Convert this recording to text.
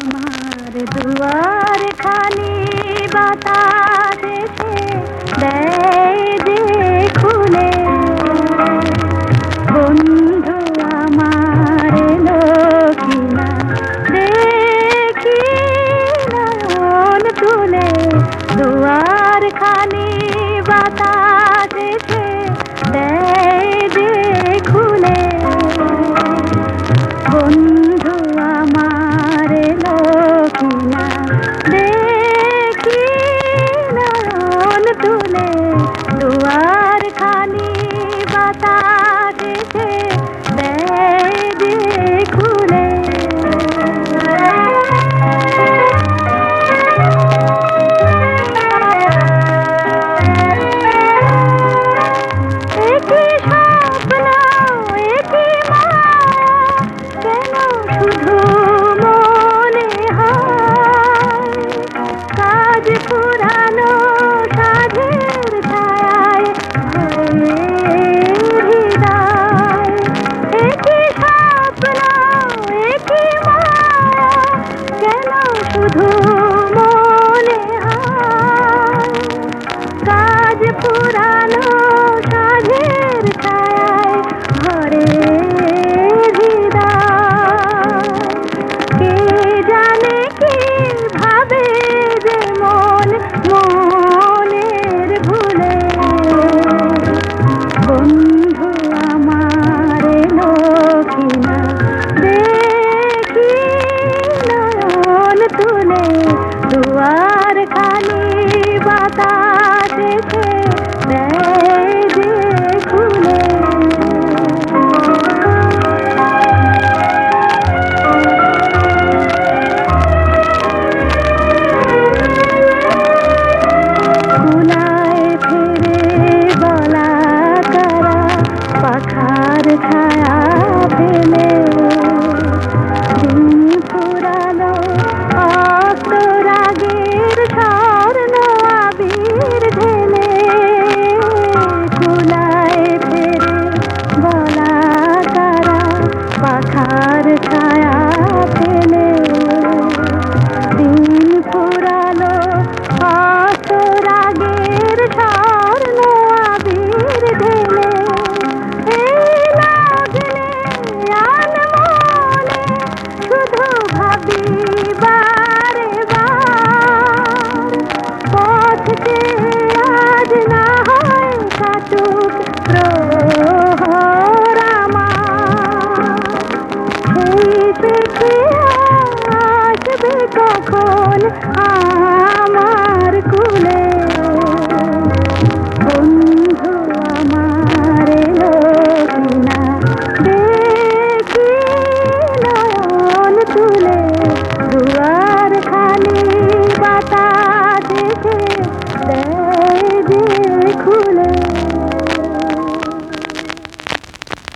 আমার দুয়ার খানি বাতা सदा देखे प्यार छाया